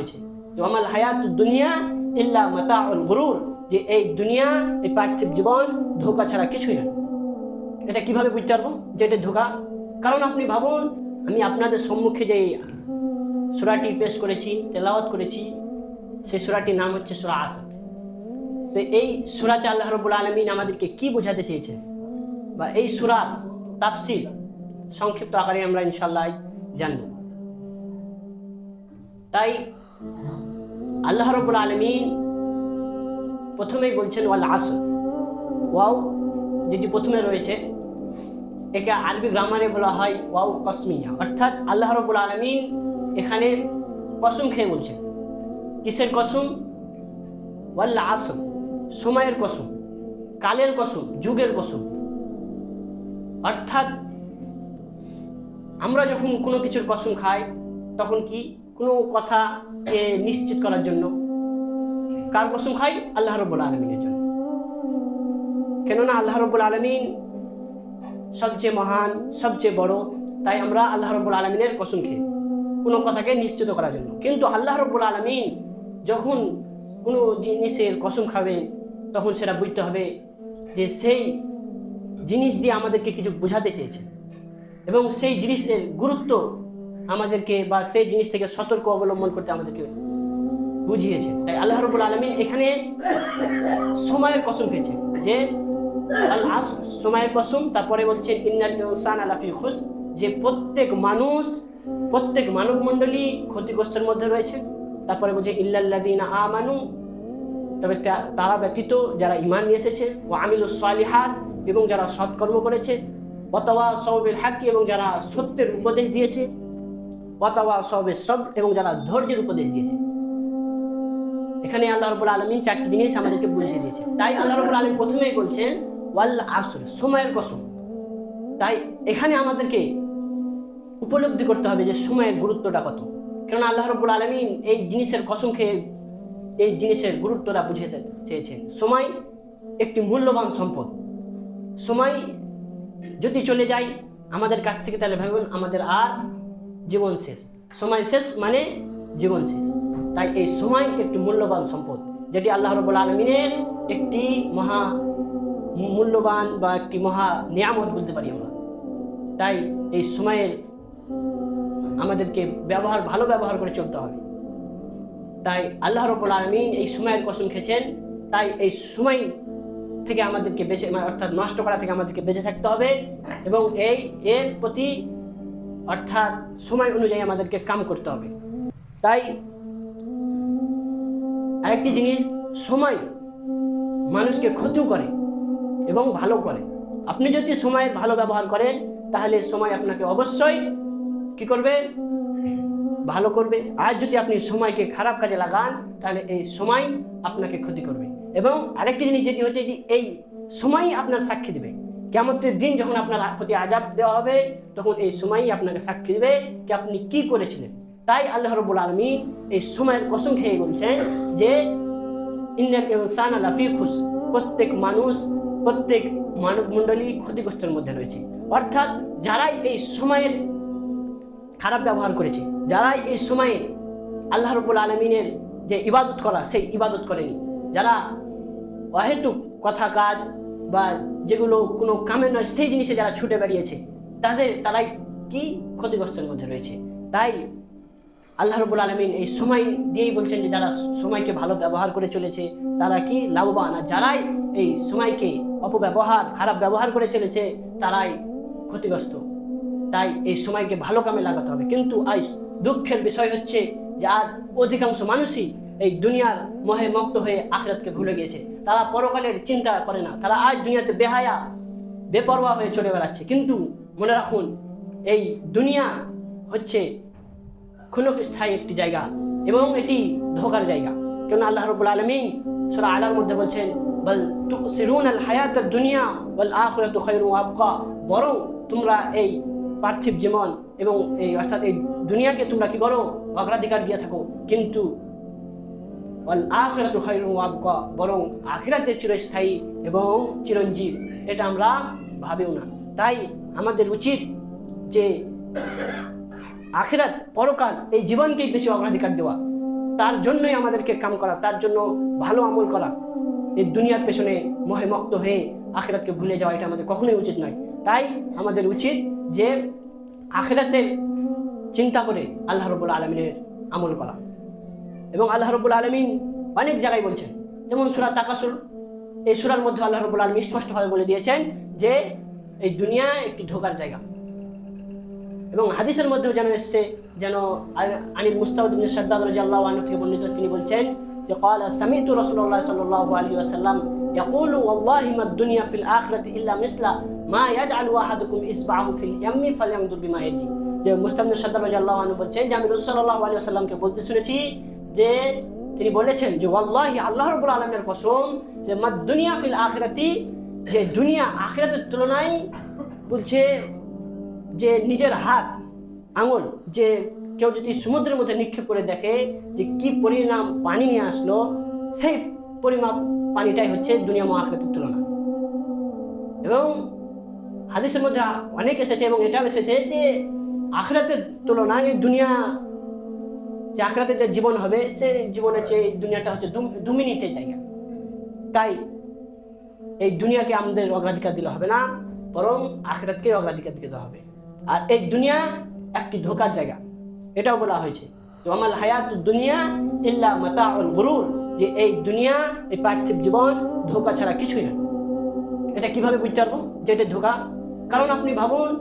হয়েছে। আমাল হায়াত দুনিয়া ইল্লা মাতাউল গুরুর। যে এই দুনিয়া, এই পার্থিব জীবন ধোকা ছাড়া কিছুই না। এটা কীভাবে বুঝতে পারব? যে এটা ধোকা। কারণ আপনি ভাবুন, আমি আপনাদের সম্মুখে যে সুরাটি পেশ করেছি, তেলাওয়াত করেছি, সেই সুরাটির নাম হচ্ছে সুরা আসদ তো এই সুরাতে আল্লাহ রবুল আলমিন আমাদেরকে কি বোঝাতে চেয়েছে বা এই সুরা তাফসিল সংক্ষিপ্ত আকারে আমরা ইনশাল্লাহ জানব। তাই আল্লাহ রবুল আলমিন প্রথমেই বলছেন, ওয়াল আসর। ওয়াও, যেটি প্রথমে রয়েছে, একে আরবি গ্রামারে বলা হয় ওয়াও কসমিয়া। অর্থাৎ আল্লাহ রবুল আলমিন এখানে কসম খেয়ে বলছেন। কিসের কসম? ওয়াল আসম সময়ের কসম, কালের কসম, যুগের কসম। অর্থাৎ আমরা যখন কোনো কিছুর কসম খাই, তখন কি কোনো কথাকে নিশ্চিত করার জন্য কার কসম খাই? আল্লাহ রব্বুল আলমিনের জন্য। কেননা আল্লাহ রব্বুল আলমিন সবচেয়ে মহান, সবচেয়ে বড়, তাই আমরা আল্লাহ রব্বুল আলমিনের কসম খেয়ে কোনো কথাকে নিশ্চিত করার জন্য। কিন্তু আল্লাহ রব্বুল আলমিন যখন কোনো জিনিসের কসম খাবে, তখন সেটা বুঝতে হবে যে সেই জিনিস দিয়ে আমাদেরকে কিছু বোঝাতে চেয়েছে। এবং সেই জিনিসের গুরুত্ব আমাদেরকে বা সেই জিনিস থেকে সতর্ক অবলম্বন করতে আমাদেরকে বুঝিয়েছে। তাই আল্লাহ রবুল আলমিন এখানে সময়ের কসম খেয়েছে যে সময়ের কসম, তারপরে বলছেন, ইন্নাল ইনসান আলাফি যে প্রত্যেক মানুষ, প্রত্যেক মানব মণ্ডলী ক্ষতিগ্রস্তের মধ্যে রয়েছে। তারপরে বলছে ইল্লাল্লাদিন আমানু তবে তারা ব্যতীত যারা ইমান নিয়ে এসেছে ও আমিল সালিহাত এবং যারা সৎকর্ম করেছে অথবা সবের হাকি এবং যারা সত্যের উপদেশ দিয়েছে অথবা সবের সব এবং যারা ধৈর্যের উপদেশ দিয়েছে। এখানে আল্লাহ রবুল আলমিন চারটি জিনিস আমাদেরকে বুঝিয়ে দিয়েছে। তাই আল্লাহ রবুল আলমিন প্রথমেই বলছেন, ওয়াল আসর, সময়ের কসম। তাই এখানে আমাদেরকে উপলব্ধি করতে হবে যে সময়ের গুরুত্বটা কত। কেননা আল্লাহ রবুল আলমিন এই জিনিসের কসম খেয়ে এই জিনিসের গুরুত্বটা বুঝিয়ে চেয়েছেন। সময় একটি মূল্যবান সম্পদ। সময় যদি চলে যায়, আমাদের কাছ থেকে তাহলে ভাবুন আমাদের আর জীবন শেষ। সময় শেষ মানে জীবন শেষ। তাই এই সময় একটি মূল্যবান সম্পদ, যেটি আল্লাহ রবুল আলমিনের একটি মহা মূল্যবান বা একটি মহা নিয়ামত বলতে পারি আমরা। তাই এই সময়ের আমাদেরকে ব্যবহার, ভালো ব্যবহার করে চলতে হবে। তাই আল্লাহ রবুল আলমিন এই সময়ের কসম খেয়েছেন। তাই এই সময় থেকে আমাদেরকে বেঁচে মানে অর্থাৎ নষ্ট করা থেকে আমাদেরকে বেঁচে থাকতে হবে এবং এই এর প্রতি অর্থাৎ সময় অনুযায়ী আমাদেরকে কাম করতে হবে। তাই আরেকটি জিনিস, সময় মানুষকে ক্ষতিও করে এবং ভালো করে। আপনি যদি সময়ের ভালো ব্যবহার করেন, তাহলে সময় আপনাকে অবশ্যই কি করবে? ভালো করবে। আর যদি আপনি সময়কে খারাপ কাজে লাগান, তাহলে এই সময় আপনাকে ক্ষতি করবে। এবং আরেকটি জিনিস যেটি হচ্ছে যে এই সময়ই আপনার সাক্ষী দেবে। কেমতের দিন যখন আপনার প্রতি আজাব দেওয়া হবে, তখন এই সময়ই আপনাকে সাক্ষী দেবে কি আপনি কি করেছিলেন। তাই আল্লাহ রবুল আলমিন এই সময়ের কসম খেয়ে বলছেন যে ইন্ডিয়ান ইনসান আলাফি খুশ প্রত্যেক মানুষ, প্রত্যেক মানব মণ্ডলী ক্ষতিগ্রস্তের মধ্যে রয়েছে। অর্থাৎ যারাই এই সময়ের খারাপ ব্যবহার করেছে, যারাই এই সময়ে আল্লাহ রবুল আলমিনের যে ইবাদত করা, সেই ইবাদত করেনি। যারা অহেতুক কথা কাজ বা যেগুলো কোনো কামে নয়, সেই জিনিসে যারা ছুটে বেরিয়েছে তাদের, তারাই কি ক্ষতিগ্রস্তের মধ্যে রয়েছে? তাই আল্লাহ রবুল আলমিন এই সময় দিয়েই বলছেন যে যারা সময়কে ভালো ব্যবহার করে চলেছে, তারা কি লাভবান? আর যারাই এই সময়কে অপব্যবহার, খারাপ ব্যবহার করে চলেছে, তারাই ক্ষতিগ্রস্ত। তাই এই সময়কে ভালো কামে লাগাতে হবে। কিন্তু আজ দুঃখের বিষয় হচ্ছে যে আজ অধিকাংশ মানুষই এই দুনিয়ার মহে মক্ত হয়ে আখরাতকে ভুলে গিয়েছে। তারা পরকালের চিন্তা করে না। তারা আজ দুনিয়াতে বেহায়া, বেপরোয়া হয়ে চলে বেড়াচ্ছে। কিন্তু মনে রাখুন, এই দুনিয়া হচ্ছে খুনক ক্ষণস্থায়ী একটি জায়গা এবং এটি ধোকার জায়গা। কেন আল্লাহ রবুল আলমিন সুরা আলার মধ্যে বলছেন, বল তুসিরুন আল হায়াত দুনিয়া বল আখরাতু খায়রু আবকা। বরং তোমরা এই পার্থিব জীবন এবং এই অর্থাৎ এই দুনিয়াকে তোমরা কি করো? অগ্রাধিকার দিয়ে থাকো। কিন্তু ওয়াল আখিরাতু খায়রুন ওয়া আবকা, বরং আখিরাতে চিরস্থায়ী এবং চিরঞ্জীব, এটা আমরা ভাবিও না। তাই আমাদের উচিত যে আখিরাত, পরকাল এই জীবনকেই বেশি অগ্রাধিকার দেওয়া। তার জন্যই আমাদেরকে কাম করা, তার জন্য ভালো আমল করা। এই দুনিয়ার পেছনে মহেমক্ত হয়ে আখেরাতকে ভুলে যাওয়া, এটা আমাদের কখনোই উচিত নয়। তাই আমাদের উচিত যে আখেরাতের চিন্তা করে আল্লাহ রবুল আলমিনের আমল করা। এবং আল্লাহ রবুল আলমিন অনেক জায়গায় বলছেন যেমন সুরা তাকাসুর এই সুরার মধ্যে আল্লাহ রবুল আলমী স্পষ্টভাবে বলে দিয়েছেন যে এই দুনিয়া একটি ধোকার জায়গা এবং হাদিসের মধ্যেও যেন এসছে যেন আ- আনিল মুস্তাউদ ইবনে শাদ্দাদ রাদিয়াল্লাহু আনহু থেকে বর্ণিত তিনি বলছেন যে قال سمعت رسول الله صلى الله عليه وسلم يقول والله ما الدنيا في الآخرة إلا مثل ما يجعل أحدكم إصبعه في اليم فلينظر بما يرجي যে মুস্তাউদ ইবনে শাদ্দাদ রাদিয়াল্লাহু আনহু বলছেন যে আমি রাসূল সাল্লাল্লাহু আলাইহি ওয়াসাল্লামকে বলতে শুনেছি যে তিনি বলেছেন যে, ওয়াল্লাহি আল্লাহ রাব্বুল আলামিনের কসম যে মা দুনিয়া ফিল আখিরাতি, যে দুনিয়া আখিরাতের তুলনায় বলছে যে নিজের হাত, আঙুল, যে কেউ যদি সমুদ্রের মধ্যে নিক্ষেপ করে দেখে যে কি পরিণাম পানি নিয়ে আসলো, সেই পরিমাপ পানিটাই হচ্ছে দুনিয়া মহাখাতের তুলনা। এবং হাদিসের মধ্যে অনেক এসেছে এবং এটাও এসেছে যে, আখরাতের তুলনায় দুনিয়া যে আখরাতে যে জীবন হবে, সে জীবনের চেয়ে এই দুনিয়াটা হচ্ছে দু- মিনিটের জায়গা। তাই এই দুনিয়াকে আমাদের অগ্রাধিকার দিলে হবে না, বরং আখেরাতকে অগ্রাধিকার দিতে হবে। আর এই দুনিয়া একটি ধোকার জায়গা। এটাও বলা হয়েছে আমার হায়াত দুনিয়া ইল্লা মাতাউল গুরুর যে এই দুনিয়া, এই পার্থিব জীবন ধোকা ছাড়া কিছুই না। এটা কীভাবে বুঝতে পারব যে এটা ধোকা? কারণ আপনি ভাবুন